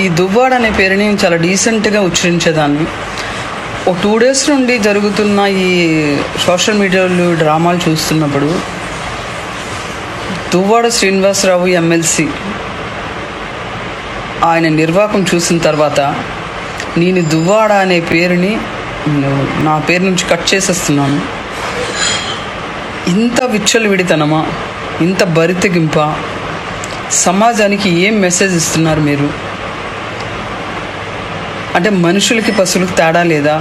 ఈ దువ్వాడ అనే పేరుని నేను చాలా డీసెంట్గా ఉచ్చరించేదాన్ని. ఒక టూ డేస్ నుండి జరుగుతున్న ఈ సోషల్ మీడియాలో డ్రామాలు చూస్తున్నప్పుడు దువ్వాడ శ్రీనివాసరావు ఎమ్మెల్సీ ఆయన నిర్వాహకం చూసిన తర్వాత నేను దువ్వాడ అనే పేరుని నా పేరు నుంచి కట్ చేసేస్తున్నాను. ఇంత విచ్చలు విడితనమా ఇంత బరితెగింప సమాజానికి ఏం మెసేజ్ ఇస్తున్నారు మీరు? అంటే మనుషులకి పశువులకు తేడా లేదా?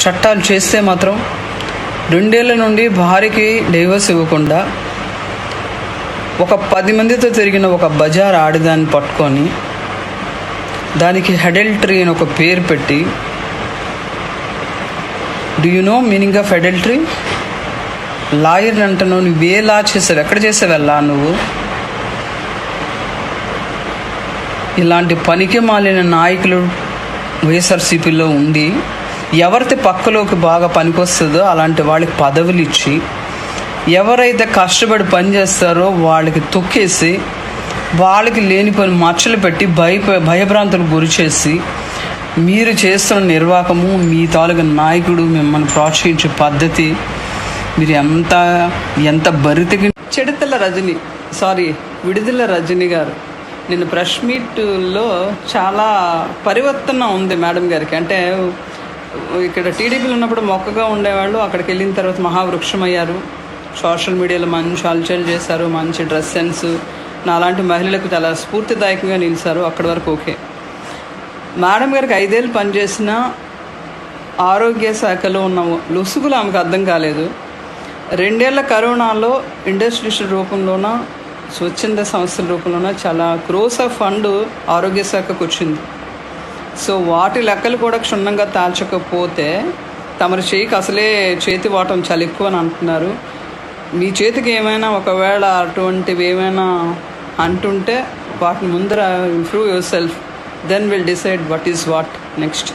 చట్టాలు చేస్తే మాత్రం రెండేళ్ళ నుండి భార్యకి డైవర్స్ ఇవ్వకుండా ఒక పది మందితో తిరిగిన ఒక బజార్ ఆడిదాన్ని పట్టుకొని దానికి హెడల్టరీ అని ఒక పేరు పెట్టి do you know meaning of adultery lawyer అంటున్నావు నువ్వు ఏ లా చేసావు ఎక్కడ చేసావు లా నువ్వు? ఇలాంటి పనికి మాలిన నాయకులు వైఎస్ఆర్సీపీలో ఉండి ఎవరైతే పక్కలోకి బాగా పనికొస్తుందో అలాంటి వాళ్ళకి పదవులు ఇచ్చి ఎవరైతే కష్టపడి పని చేస్తారో వాళ్ళకి తొక్కేసి వాళ్ళకి లేని పని మచ్చలు పెట్టి భయ భయభ్రాంతులకు గురి చేసి మీరు చేస్తున్న నిర్వాహకము మీ తాలూకా నాయకుడు మిమ్మల్ని ప్రోత్సహించే పద్ధతి మీరు ఎంత ఎంత బరితెగి చెడుతల రజని సారీ విడుదల రజని గారు. నేను ప్రెస్ మీట్లో చాలా పరివర్తన ఉంది మేడం గారికి. అంటే ఇక్కడ టీడీపీలో ఉన్నప్పుడు మొక్కగా ఉండేవాళ్ళు అక్కడికి వెళ్ళిన తర్వాత మహావృక్షం అయ్యారు సోషల్ మీడియాలో మంచి హల్చల్ చేశారు మంచి డ్రెస్ సెన్స్. నాలాంటి మహిళలకు చాలా స్ఫూర్తిదాయకంగా నిలిచారు అక్కడి వరకు ఓకే. మేడం గారికి ఐదేళ్ళు పనిచేసిన ఆరోగ్య శాఖలో ఉన్న లొసుగులు ఆమెకు అర్థం కాలేదు. రెండేళ్ళ కరోనాలో ఇండస్ట్రియల్ రూపంలోన స్వచ్ఛంద సంస్థల రూపంలోన చాలా క్రోస్ ఆఫ్ ఫండ్ ఆరోగ్య శాఖకు వచ్చింది. సో వాటి లెక్కలు కూడా క్షుణ్ణంగా తాల్చకపోతే తమరి చేయికి అసలే చేతి వాటం చాలా ఎక్కువ అని అంటున్నారు. మీ చేతికి ఏమైనా ఒకవేళ అటువంటివి ఏమైనా అంటుంటే వాటిని ముందర improve yourself then will decide what is what next